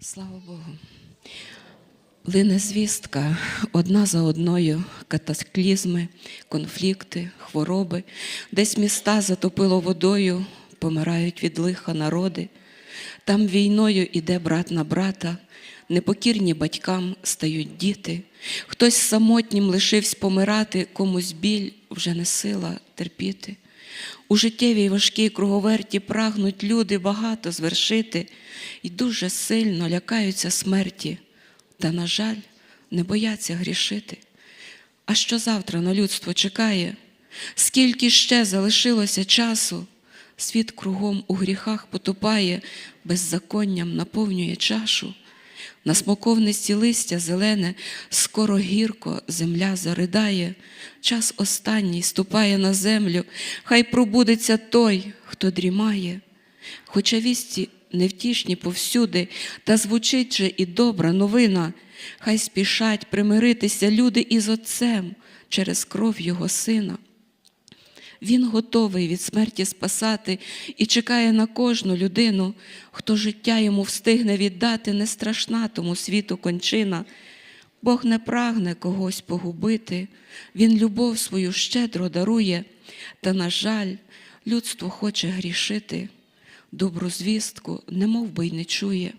Слава Богу. Лине звістка одна за одною катаклізми, конфлікти, хвороби, десь міста затопило водою, помирають від лиха народи. Там війною іде брат на брата, непокірні батькам стають діти. Хтось самотнім лишився помирати, комусь біль вже не сила терпіти. У життєвій важкій круговерті прагнуть люди багато звершити і дуже сильно лякаються смерті, та, на жаль, не бояться грішити. А що завтра на людство чекає? Скільки ще залишилося часу? Світ кругом у гріхах потопає, беззаконням наповнює чашу. На смоковниці листя зелене, скоро гірко земля заридає, час останній ступає на землю, хай пробудеться той, хто дрімає. Хоча вісті невтішні повсюди, та звучить же і добра новина, хай спішать примиритися люди із Отцем через кров Його Сина. Він готовий від смерті спасати і чекає на кожну людину, хто життя йому встигне віддати, не страшна тому світу кончина. Бог не прагне когось погубити, Він любов свою щедро дарує, та, на жаль, людство хоче грішити, добру звістку немов би й не чує.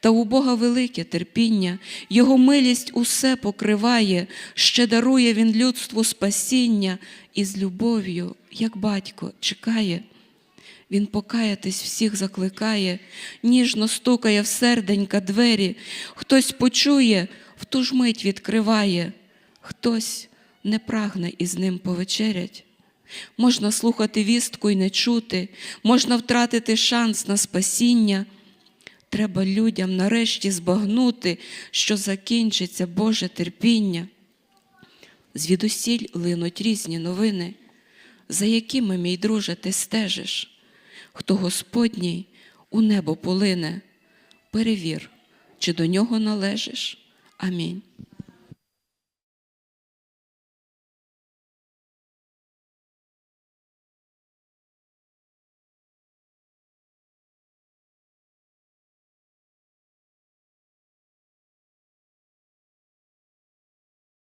Та у Бога велике терпіння, Його милість усе покриває, ще дарує Він людству спасіння. І з любов'ю, як батько, чекає. Він покаятись всіх закликає, ніжно стукає в серденька двері, хтось почує, в ту ж мить відкриває, хтось не прагне із ним повечерять. Можна слухати вістку і не чути, можна втратити шанс на спасіння. Треба людям нарешті збагнути, що закінчиться Боже терпіння. Звідусіль линуть різні новини, за якими, мій друже, ти стежиш, хто Господній у небо полине, перевір, чи до нього належиш. Амінь.